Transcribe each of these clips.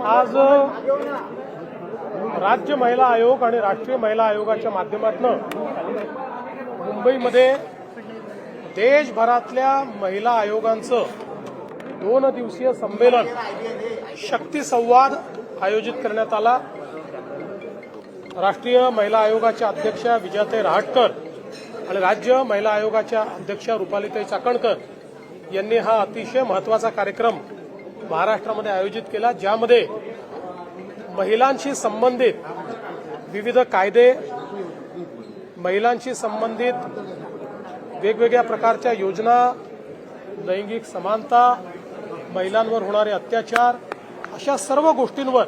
आज राज्य महिला आयोग आणि राष्ट्रीय महिला आयोगाच्या माध्यमातून मुंबईमध्ये देशभरातल्या महिला आयोगांचं दोन दिवसीय संमेलन शक्ती संवाद आयोजित करण्यात आला. राष्ट्रीय महिला आयोगाच्या अध्यक्षा विजयाताई रहाटकर आणि राज्य महिला आयोगाच्या अध्यक्षा रुपालीताई चाकणकर यांनी हा अतिशय महत्त्वाचा कार्यक्रम महाराष्ट्रामध्ये आयोजित केला ज्यामध्ये महिलांशी संबंधित विविध कायदे महिलांशी संबंधित वेगवेगळ्या प्रकारच्या योजना लैंगिक समानता महिलांवर होणारे अत्याचार अशा सर्व गोष्टींवर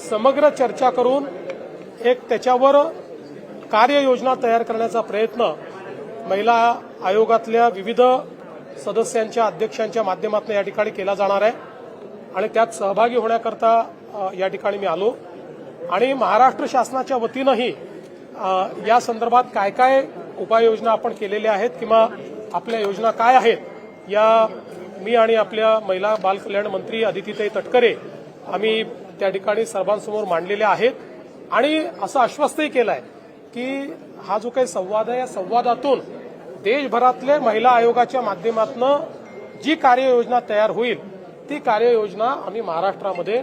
समग्र चर्चा करून एक त्याच्यावर कार्ययोजना तयार करण्याचा प्रयत्न महिला आयोगातल्या विविध सदस्यांच्या अध्यक्षांच्या माध्यमातून या ठिकाणी केला जाणार आहे. आणि त्यात सहभागी होण्याकरता या ठिकाणी मी आलो. आणि महाराष्ट्र शासनाच्या वतीनंही या संदर्भात काय काय उपाययोजना आपण केलेल्या आहेत किंवा आपल्या योजना काय आहेत या मी आणि आपल्या महिला बालकल्याण मंत्री अदितीताई तटकरे आम्ही त्या ठिकाणी सर्वांसमोर मांडलेल्या आहेत. आणि असं आश्वस्तही केलं आहे की हा जो काही संवाद आहे या संवादातून देशभरातले महिला आयोगाच्या माध्यमातून जी कार्ययोजना तयार होईल ती कार्ययोजना आम्ही महाराष्ट्रामध्ये